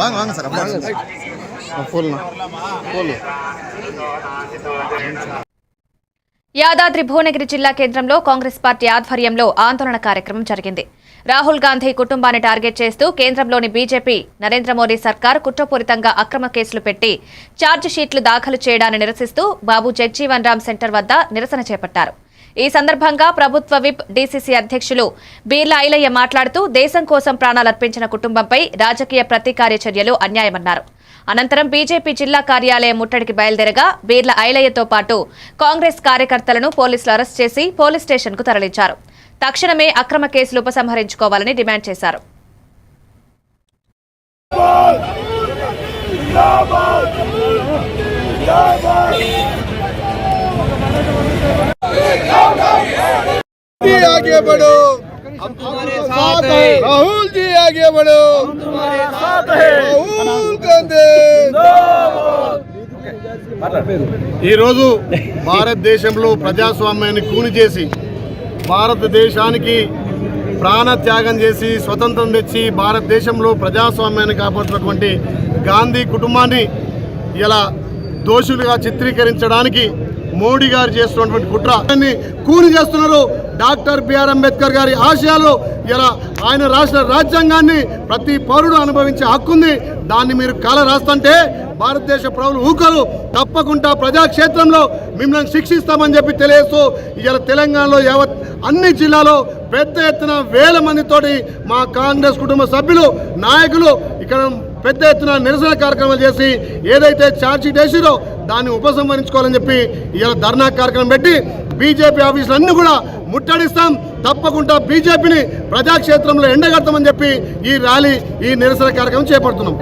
வாங்க வாங்க சார் அப்படியே ஃபுல்ண்ணா ஃபுல் యాదాద్రి భువనగిరి జిల్లా కేంద్రంలో కాంగ్రెస్ పార్టీ ఆధ్వర్యంలో ఆందోళన కార్యక్రమం జరిగింది రాహుల్ గాంధీ కుటుంబాన్ని టార్గెట్ చేస్తూ కేంద్రంలోని బీజేపీ నరేంద్ర మోదీ సర్కార్ కుట్రపూరితంగా అక్రమ కేసులు పెట్టి ఛార్జ్ షీట్లు దాఖలు చేయడాన్ని నిరసిస్తూ బాబు జగ్జీవన్ రామ్ సెంటర్ వద్ద నిరసన చేపట్టారు ఈ సందర్భంగా ప్రభుత్వ విప్ డీసీసీ అధ్యక్షులు బీర్ల ఐలయ్య మాట్లాడుతూ దేశం కోసం ప్రాణాలర్పించిన కుటుంబంపై రాజకీయ ప్రతీకార్య చర్యలు అన్యాయమన్నారు. అనంతరం బీజేపీ జిల్లా కార్యాలయం ముట్టడికి బయలుదేరగా బీర్ల ఐలయ్యతో పాటు కాంగ్రెస్ కార్యకర్తలను పోలీసులు అరెస్ట్ చేసి పోలీస్ స్టేషన్కు తరలించారు. తక్షణమే అక్రమ కేసులు ఉపసంహరించుకోవాలని డిమాండ్ చేశారు. जी आगे बढ़ो हम तुम्हारे साथ हैं राहुल जी आगे बढ़ो हम तुम्हारे साथ हैं राहुल गांधी ఈరోజు భారతదేశంలో ప్రజాస్వామ్యాన్ని కూని చేసి భారతదేశానికి ప్రాణ త్యాగం చేసి స్వతంత్రం తెచ్చి భారతదేశంలో ప్రజాస్వామ్యాన్ని కాపాడుతున్నటువంటి గాంధీ కుటుంబాన్ని ఇలా దోషులుగా చిత్రీకరించడానికి మోడీ గారు చేస్తున్నటువంటి కుట్ర. కూలి చేస్తున్నారు. డాక్టర్ బిఆర్ అంబేద్కర్ గారి ఆశయాలు ఇలా ఆయన రాష్ట్ర రాజ్యాంగాన్ని ప్రతి పౌరుడు అనుభవించే హక్కుంది దాన్ని మీరు కల రాస్తుంటే భారతదేశ ప్రజలు ఊకలు తప్పకుండా ప్రజాక్షేత్రంలో మిమ్మల్ని శిక్షిస్తామని చెప్పి తెలియస్తూ ఇలా తెలంగాణలో యావత్ అన్ని జిల్లాలో పెద్ద ఎత్తున వేల మందితోటి మా కాంగ్రెస్ కుటుంబ సభ్యులు నాయకులు ఇక్కడ పెద్ద ఎత్తున నిరసన కార్యక్రమాలు చేసి ఏదైతే ఛార్జ్షీట్ వేసిరో దాన్ని ఉపసంహరించుకోవాలని చెప్పి ఇలా ధర్నా కార్యక్రమం పెట్టి బీజేపీ ఆఫీసులన్నీ కూడా ముట్టడిస్తాం. తప్పకుండా బీజేపీని ప్రజాక్షేత్రంలో ఎండగడతామని చెప్పి ఈ ర్యాలీ ఈ నిరసన కార్యక్రమం చేపడుతున్నాం.